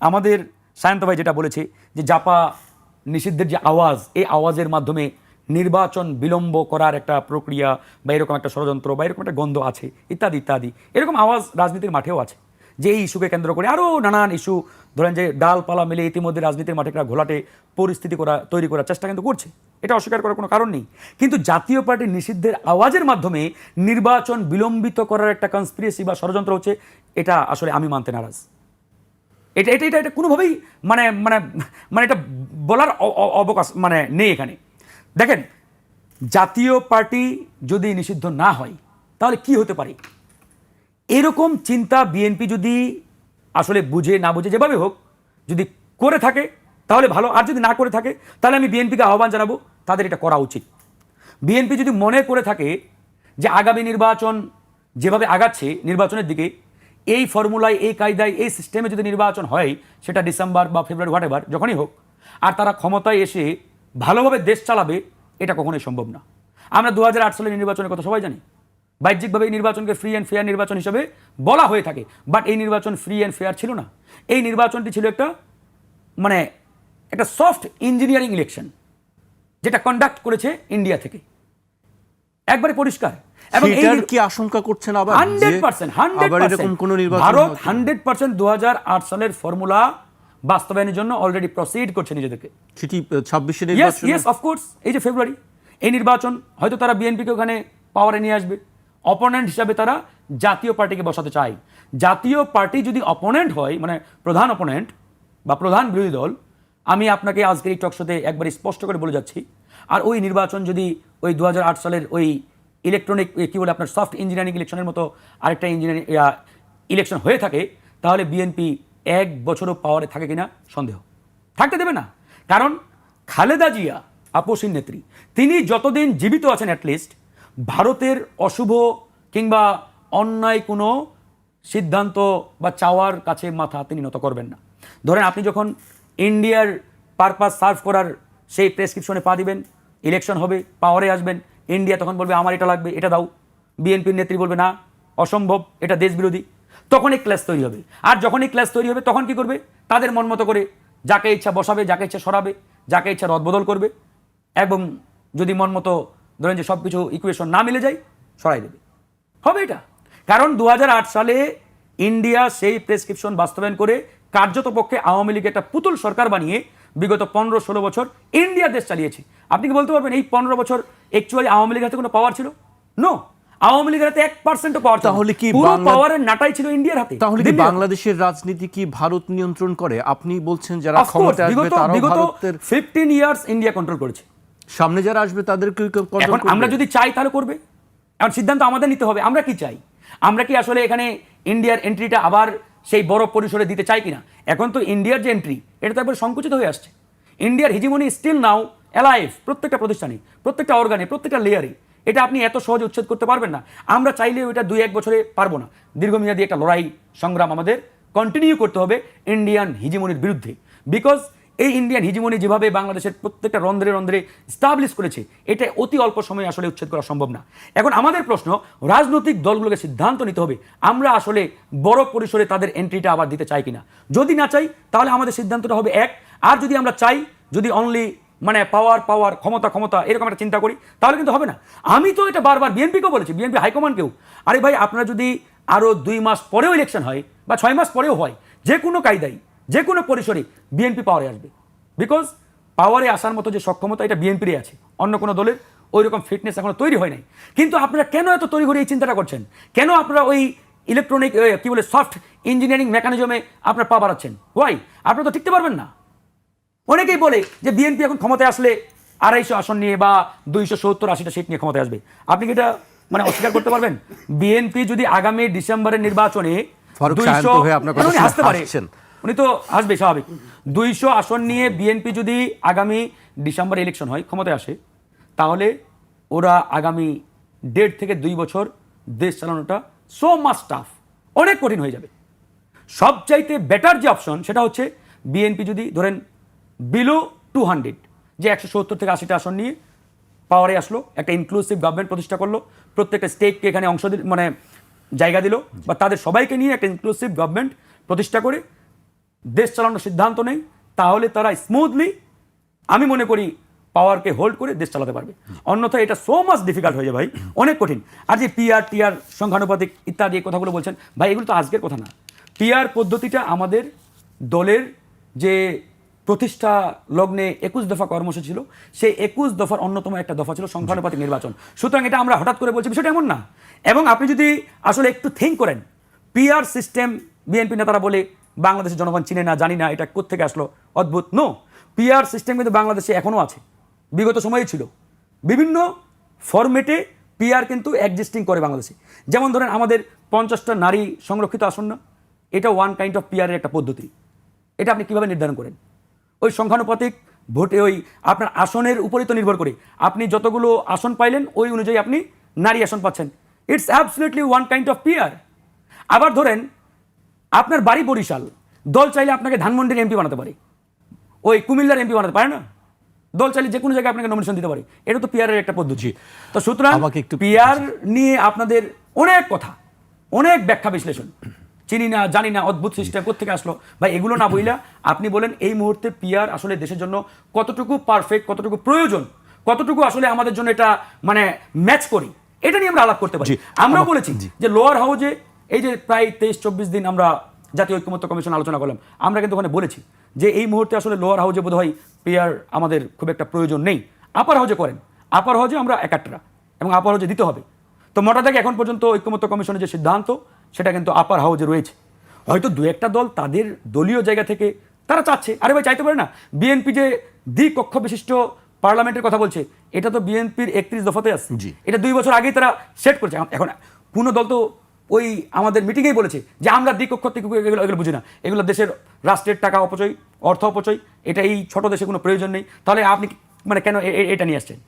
আমাদের সায়ন্ত ভাই যেটা বলেছে যে জাপা নিষিদ্ধের যে আওয়াজ, এই আওয়াজের মাধ্যমে নির্বাচন বিলম্ব করার একটা প্রক্রিয়া বা এরকম একটা ষড়যন্ত্র বা এরকম একটা গন্ধ আছে, ইত্যাদি ইত্যাদি। এরকম আওয়াজ রাজনীতির মাঠেও আছে। যে এই ইস্যুকে কেন্দ্র করে আরও নানান ইস্যু, ধরেন যে ডালপালা মিলে ইতিমধ্যে রাজনীতির মাঠে একটা ঘোলাটে পরিস্থিতি করা, তৈরি করার চেষ্টা কিন্তু করছে। এটা অস্বীকার করার কোনো কারণ নেই। কিন্তু জাতীয় পার্টি নিষিদ্ধের আওয়াজের মাধ্যমে নির্বাচন বিলম্বিত করার একটা কনস্পিরেসি বা ষড়যন্ত্র হচ্ছে, এটা আসলে আমি মানতে নারাজ। এটা এটা এটা এটা কোনোভাবেই মানে মানে মানে এটা বলার অবকাশ মানে নেই এখানে। দেখেন, জাতীয় পার্টি যদি নিষিদ্ধ না হয়, তাহলে কি হতে পারে? এরকম চিন্তা বিএনপি যদি আসলে বুঝে, না বুঝে যেভাবে হোক, যদি করে থাকে, তাহলে ভালো। আর যদি না করে থাকে, তাহলে আমি বিএনপিকে আহ্বান জানাব, তাদের এটা করা উচিত। বিএনপি যদি মনে করে থাকে যে আগামী নির্বাচন যেভাবে আগাচ্ছে, নির্বাচনের দিকে এই ফর্মুলায়, এই কায়দায়, এই সিস্টেমে যদি নির্বাচন হয়, সেটা ডিসেম্বর বা ফেব্রুয়ারি হোয়াট এভার যখনই হোক, আর তারা ক্ষমতায় এসে ভালোভাবে দেশ চালাবে, এটা কখনোই সম্ভব না। আমরা দুহাজার আট সালের নির্বাচনের কথা সবাই জানি। বাহ্যিকভাবে এই নির্বাচনকে ফ্রি অ্যান্ড ফেয়ার নির্বাচন হিসেবে বলা হয়ে থাকে বাট এই নির্বাচন ফ্রি অ্যান্ড ফেয়ার ছিল না। এই নির্বাচনটি ছিল একটা মানে একটা সফট ইঞ্জিনিয়ারিং ইলেকশন যেটা কন্ডাক্ট করেছে ইন্ডিয়া থেকে। একবারে পরিষ্কার। এবং এই কি আশঙ্কা করছেন আবার? হান্ড্রেড যে পার্সেন্ট আবার এরকম কোন নির্বাচন ভারত হতে- হান্ড্রেড পার্সেন্ট দু সালের ফর্মুলা বাস্তবায়নের জন্য অলরেডি প্রসিড করছে নিজেদেরকে। সেটি ছাব্বিশে ইয়েস নির্বাচন ইয়েস অফকোর্স এই যে ফেব্রুয়ারি এই নির্বাচন হয়তো তারা বিএনপিকে ওখানে পাওয়ারে নিয়ে আসবে। অপোনেন্ট হিসাবে তারা জাতীয় পার্টিকে বসাতে চায়। জাতীয় পার্টি যদি অপোনেন্ট হয় মানে প্রধান অপোনেন্ট বা প্রধান বিরোধী দল আমি আপনাকে আজকের এই টকশোতে একবার স্পষ্ট করে বলে যাচ্ছি। আর ওই নির্বাচন যদি ওই দু হাজার আট সালের ওই ইলেকট্রনিক কী বলে আপনার সফট ইঞ্জিনিয়ারিং ইলেকশনের মতো আরেকটা ইঞ্জিনিয়ারিং ইলেকশন হয়ে থাকে, তাহলে বিএনপি এক বছরও পাওয়ারে থাকে কিনা সন্দেহ। থাকতে দেবে না। কারণ খালেদা জিয়া, আপসীন নেত্রী, তিনি যতদিন জীবিত আছেন অ্যাটলিস্ট ভারতের অশুভ কিংবা অন্যায় কোনো সিদ্ধান্ত বা চাওয়ার কাছে মাথা তিনি নত করবেন না। ধরেন আপনি যখন ইন্ডিয়ার পারপাস সার্ভ করার সেই প্রেসক্রিপশনে পা দিবেন ইলেকশন হবে, পাওয়ারে আসবেন। ইন্ডিয়া তখন বলবে, আমার এটা লাগবে, এটা দাও। বিএনপির নেত্রী বলবে, না, অসম্ভব, এটা দেশ দেশবিরোধী। তখনই ক্লাস তৈরি হবে। আর যখনই ক্লাস তৈরি হবে, তখন কি করবে? তাদের মন মতো করে যাকে ইচ্ছা বসাবে, যাকে ইচ্ছা সরাবে, যাকে ইচ্ছা রদবদল করবে এবং যদি মন মতো ধরেন যে সব কিছু ইকুয়েশন না মিলে যায়, সরাই দেবে। হবে এটা। কারণ দু হাজার আট সালে ইন্ডিয়া সেই প্রেসক্রিপশন বাস্তবায়ন করে কার্যত পক্ষে আওয়ামী লীগ একটা পুতুল সরকার বানিয়ে বিগত পনেরো ষোলো বছর ইন্ডিয়া দেশ চালিয়েছে। আপনি কি বলতে পারবেন এই পনেরো বছর অ্যাকচুয়ালি আওয়ামী লীগের হাতে কোনো পাওয়ার ছিল? নো আওয়ামী লীগের হাতে এক পার্সেন্টও পাওয়ার তাহলে কি পুরো পাওয়ারের নাটাই ছিল ইন্ডিয়ার হাতে। তাহলে কি বাংলাদেশের রাজনীতি কি ভারত নিয়ন্ত্রণ করে? আপনি বলছেন যারা আসবে ভারতের ফিফটিন ইয়ার্স ইন্ডিয়া কন্ট্রোল করেছে। সামনে যারা আসবে তাদেরকে এখন আমরা যদি চাই তাহলে করবে। এখন সিদ্ধান্ত আমাদের নিতে হবে। আমরা কি চাই? আমরা কি আসলে এখানে ইন্ডিয়ার এন্ট্রিটা আবার সেই বড় পরিসরে দিতে চাই কিনা? এখন তো ইন্ডিয়ার যে এন্ট্রি এটা তো একবার সংকুচিত হয়ে আসছে। ইন্ডিয়ার হিজিমনি স্টিল নাও অ্যালাইভ প্রত্যেকটা প্রতিষ্ঠানে, প্রত্যেকটা অর্গানে প্রত্যেকটা লেয়ারে এটা আপনি এত সহজ উচ্ছেদ করতে পারবেন না। আমরা চাইলেও এটা দুই এক বছরে পারব না। দীর্ঘমেয়াদী একটা লড়াই সংগ্রাম আমাদের কন্টিনিউ করতে হবে ইন্ডিয়ান হিজিমনির বিরুদ্ধে। বিকজ এই ইন্ডিয়ান হিজিমনি যেভাবে বাংলাদেশের প্রত্যেকটা রন্ধ্রে রন্ধ্রে স্টাবলিশ করেছে, এটা অতি অল্প সময়ে আসলে উচ্ছেদ করা সম্ভব না। এখন আমাদের প্রশ্ন, রাজনৈতিক দলগুলোকে সিদ্ধান্ত নিতে হবে, আমরা আসলে বড় পরিসরে তাদের এন্ট্রিটা আবার দিতে চাই কিনা? যদি না চাই, তাহলে আমাদের সিদ্ধান্তটা হবে এক, আর যদি আমরা চাই, যদি অনলি মানে পাওয়ার পাওয়ার ক্ষমতা ক্ষমতা, এরকম একটা চিন্তা করি, তাহলে কিন্তু হবে না। আমি তো এটা বারবার বিএনপিকেও বলেছি বিএনপি হাইকমান্ডকেও আরে ভাই, আপনারা যদি আরও দুই মাস পরেও ইলেকশন হয়, বা ছয় মাস পরেও হয়, যে কোনো কায়দায় যে কোনো পরিসরে বিএনপি পাওয়ারে আসবে। বিকজ পাওয়ারে আসার মতো যে সক্ষমতা এটা বিএনপিরই আছে। অন্য কোনো দলের ওই রকম ফিটনেস এখনও তৈরি হয় নাই। কিন্তু আপনারা কেন এত তৈরি করে এই চিন্তাটা করছেন? কেন আপনারা ওই ইলেকট্রনিক কি বলে সফট ইঞ্জিনিয়ারিং মেকানিজমে আপনার পা বাড়াচ্ছেন? ওয়াই আপনারা তো টিকতে পারবেন না। অনেকেই বলে যে বিএনপি এখন ক্ষমতায় আসলে আড়াইশো আসন নিয়ে বা দুইশো সত্তর আশিটা সিট নিয়ে ক্ষমতায় আসবে। আপনি কি এটা মানে অস্বীকার করতে পারবেন? বিএনপি যদি আগামী ডিসেম্বরের নির্বাচনে ফারুক 200 শান্ত আপনার কথা উনি শুনে হাসতে পারে। উনি তো আসবে, স্বাভাবিক। দুইশো আসন নিয়ে বিএনপি যদি আগামী ডিসেম্বর ইলেকশন হয়, ক্ষমতায় আসে, তাহলে ওরা আগামী দেড় থেকে দুই বছর দেশ চালানোটা সো মাস টাফ অনেক কঠিন হয়ে যাবে। সবচাইতে বেটার যে অপশন সেটা হচ্ছে বিএনপি যদি ধরেন বিলো টু হান্ড্রেড যে একশো সত্তর থেকে আশিটা আসন নিয়ে পাওয়ারে আসলো, একটা ইনক্লুসিভ গভর্নমেন্ট প্রতিষ্ঠা করল, প্রত্যেকটা স্টেটকে এখানে অংশ মানে জায়গা দিল, বা তাদের সবাইকে নিয়ে একটা ইনক্লুসিভ গভর্নমেন্ট প্রতিষ্ঠা করে দেশ চালানোর সিদ্ধান্ত নেই, তাহলে তারা স্মুথলি আমি মনে করি পাওয়ারকে হোল্ড করে দেশ চালাতে পারবে। অন্যথায় এটা সো মাচ ডিফিকাল্ট হয়ে যায় ভাই, অনেক কঠিন। আর যে পিআর টিআর সংখ্যানুপাতিক ইত্যাদি এই কথাগুলো বলছেন, ভাই এগুলো তো আজকের কথা না। পিআর পদ্ধতিটা আমাদের দলের যে প্রতিষ্ঠা লগ্নে একুশ দফা কর্মসূচি ছিল, সেই একুশ দফার অন্যতম একটা দফা ছিল সংখ্যানুপাতিক নির্বাচন। সুতরাং এটা আমরা হঠাৎ করে বলছি, বিষয়টা এমন না। এবং আপনি যদি আসলে একটু থিঙ্ক করেন পিআর সিস্টেম বিএনপি নেতারা বলে বাংলাদেশের জনগণ চিনে না, জানি না, এটা কোত্থেকে আসলো? অদ্ভুত। নো পিআর সিস্টেম কিন্তু বাংলাদেশে এখনও আছে। বিগত সময়ে ছিল। বিভিন্ন ফরম্যাটে পিআর কিন্তু এক্সিস্টিং করে বাংলাদেশে। যেমন ধরেন আমাদের পঞ্চাশটা নারী সংরক্ষিত আসন না, এটা ওয়ান কাইন্ড অফ পিআরের একটা পদ্ধতি। এটা আপনি কীভাবে নির্ধারণ করেন? ওই সংখ্যানুপাতিক ভোটে ওই আপনার আসনের উপরই তো নির্ভর করে। আপনি যতগুলো আসন পাইলেন, ওই অনুযায়ী আপনি নারী আসন পাচ্ছেন। It's absolutely one kind of PR আবার ধরেন আপনার বাড়ি বরিশাল। দল চাইলে আপনাকে ধানমন্ডির এমপি বানাতে পারে। ওই কুমিল্লার এমপি বানাতে পারে না? দল চাইলে যে কোনো জায়গায় আপনাকে নমিনেশন দিতে পারে। এটা তো পিয়ারের একটা পদ্ধতি। তো সুতরাং আমাকে একটু- পিয়ার নিয়ে আপনাদের অনেক কথা অনেক ব্যাখ্যা বিশ্লেষণ। চিনি না জানি না অদ্ভুত সিস্টেম থেকে আসলো? ভাই এগুলো না বইলা আপনি বলেন এই মুহূর্তে পিয়ার আসলে দেশের জন্য কতটুকু পারফেক্ট কতটুকু প্রয়োজন কতটুকু আসলে আমাদের জন্য এটা মানে ম্যাচ করি? এটা নিয়ে আমরা আলাপ করতে পারি। আমরাও বলেছি যে লোয়ার হাউজে এই যে প্রায় তেইশ চব্বিশ দিন আমরা জাতীয় ঐক্যমত্য কমিশন আলোচনা করলাম আমরা কিন্তু ওখানে বলেছি যে এই মুহূর্তে আসলে লোয়ার হাউজে বোধ হয় পেয়ার আমাদের খুব একটা প্রয়োজন নেই। আপার হাউজে করেন। আপার হাউজে আমরা একাত্তরা এবং আপার হাউজে দিতে হবে। তো মোটা থেকে এখন পর্যন্ত ঐক্যমত্য কমিশনের যে সিদ্ধান্ত সেটা কিন্তু আপার হাউজে রয়েছে। হয়তো দু একটা দল তাদের দলীয় জায়গা থেকে তারা চাচ্ছে। আরে ভাই চাইতে পারে না? বিএনপি যে দ্বিকক্ষ বিশিষ্ট পার্লামেন্টের কথা বলছে এটা তো বিএনপির একত্রিশ দফাতে আছে। জি। এটা দুই বছর আগেই তারা সেট করেছে। এখন কোনো দল তো ওই আমাদের মিটিংয়েই বলেছে যে আমরা দ্বিকক্ষ থেকে এগুলো এগুলো বুঝি না। এগুলো দেশের রাষ্ট্রের টাকা অপচয়, অর্থ অপচয় এটা এই ছোট দেশে কোনো প্রয়োজন নেই। তাহলে আপনি মানে কেন এটা নিয়ে আসছেন?